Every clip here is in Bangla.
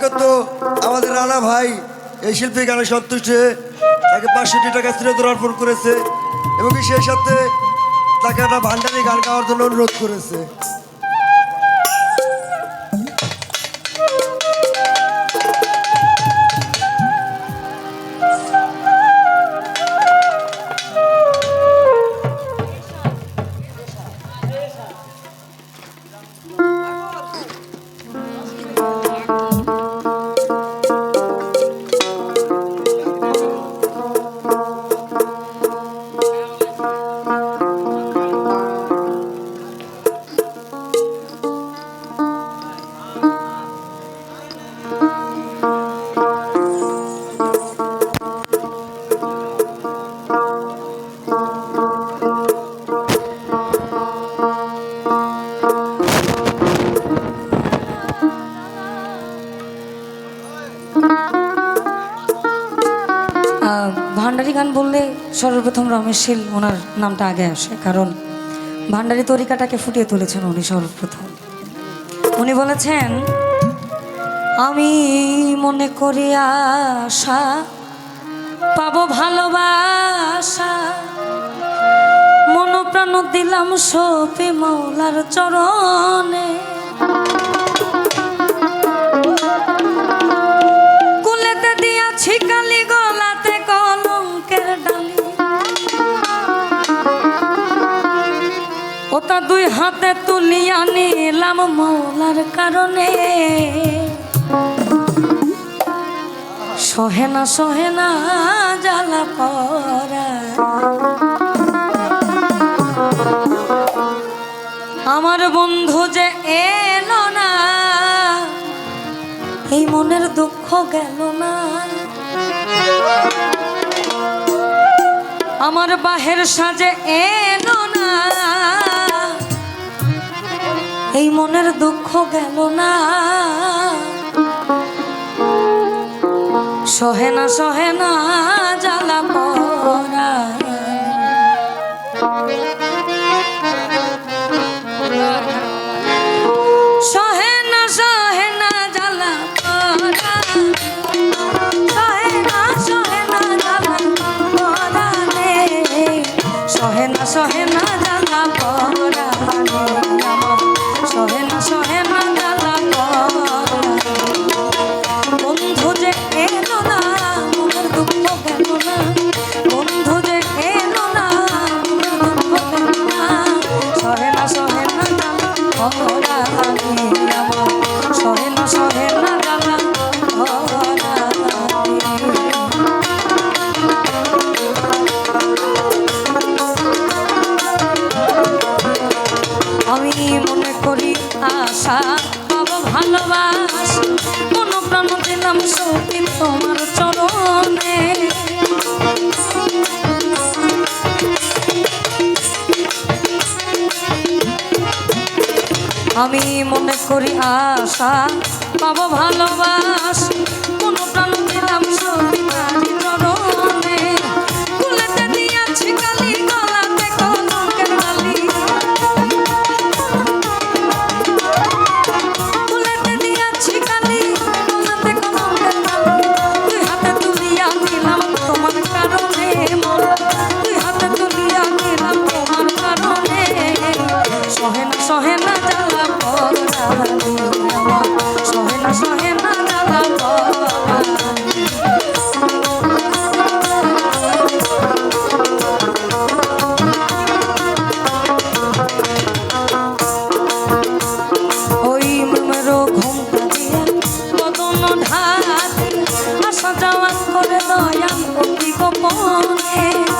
আগত আমাদের রানা ভাই। এই শিল্পী গানে সন্তুষ্ট হয়ে তাকে পাঁচশোটি টাকা শ্রীয়তর অর্পণ করেছে এবং সেই সাথে তাকে একটা ভান্ডারি গান গাওয়ার জন্য অনুরোধ করেছে। ভান্ডারি গান বললে সর্বপ্রথম রমেশ শীল ওনার নামটা আগে আসে, কারণ ভান্ডারি তরিকাটাকে ফুটিয়ে তুলেছেন উনি সর্বপ্রথম। উনি বলেছেন, আমি মনে করি আশা, পাবো ভালোবাসা। মনোপ্রাণ দিলাম সপি মৌলার চরণে। ওটা দুই হাতে তুলিয়া নিলাম মৌলার কারণে। সহে না সহে না জ্বালা পরা আমার বন্ধু যে এলো না, এই মনের দুঃখ গেল না। আমার বাহের সাজে এলো না। এই মনের দুঃখ গেল না। সহে না সহে না আমি মনে করি আশা পাবো ভালোবাস কোনো প্রাণ আছে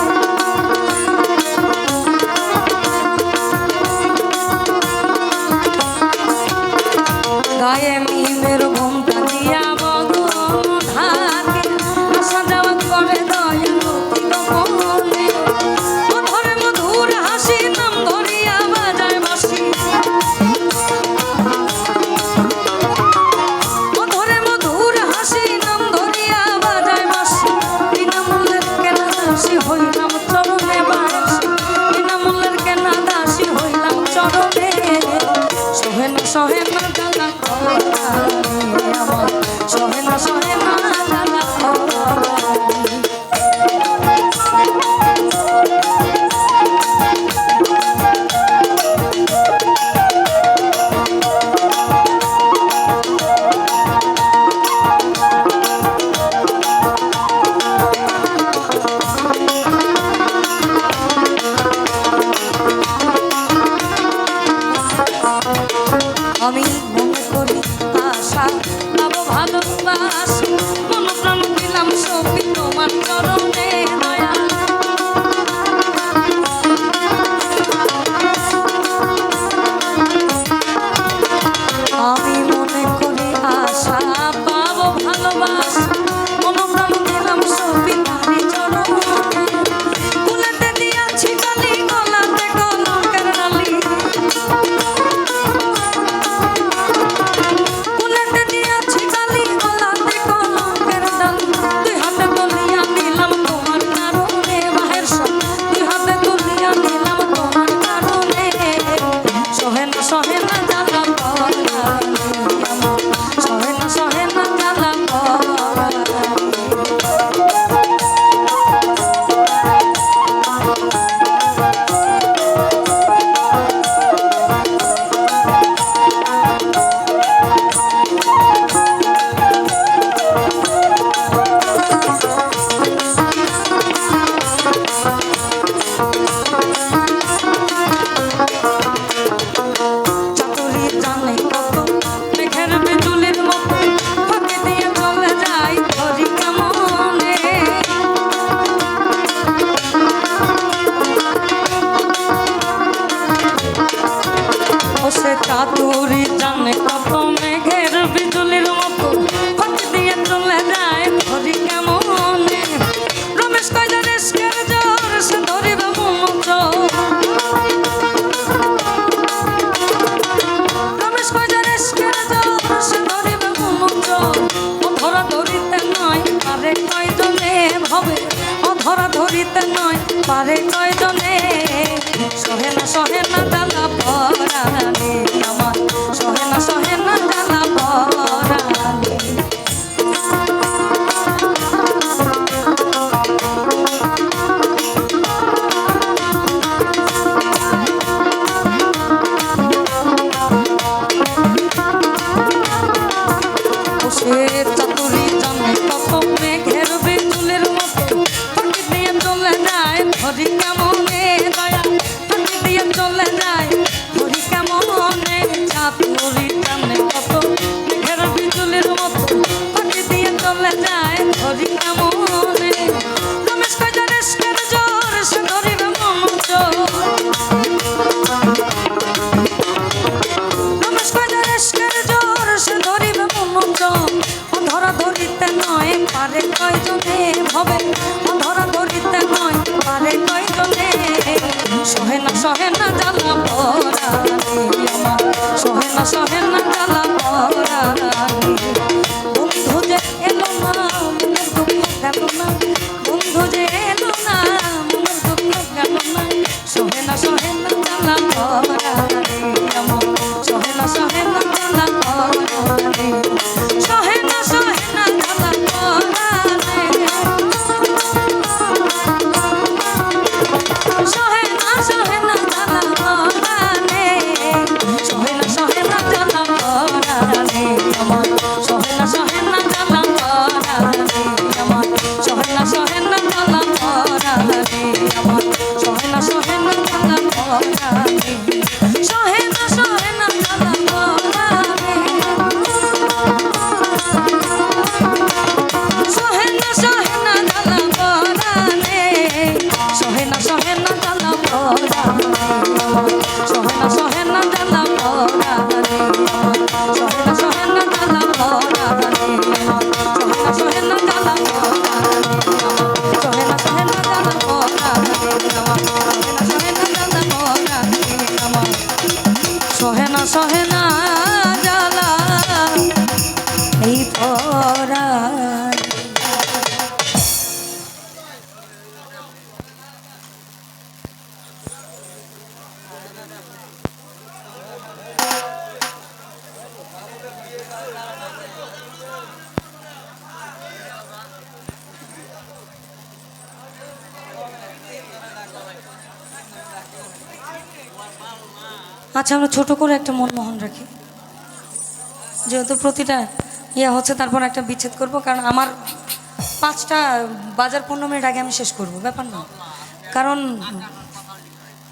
নয় দলে সহে না সহে না দিলাম রাম আচ্ছা আমরা ছোট করে একটা মনমোহন রাখি। যেহেতু প্রতিটা ইয়ে হচ্ছে, তারপর একটা বিচ্ছেদ করব, কারণ আমার পাঁচটা বাজার পনেরো মিনিট আগে আমি শেষ করব, ব্যাপার না। কারণ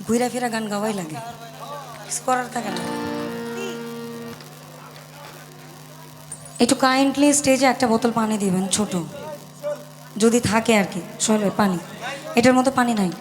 ঘুরা ফেরা গান গাওয়াই লাগে। করার থাকে না। একটু কাইন্ডলি স্টেজে একটা বোতল পানি দিবেন, ছোট। যদি থাকে আর কি শরীরের পানি। এটার মতো পানি নাই।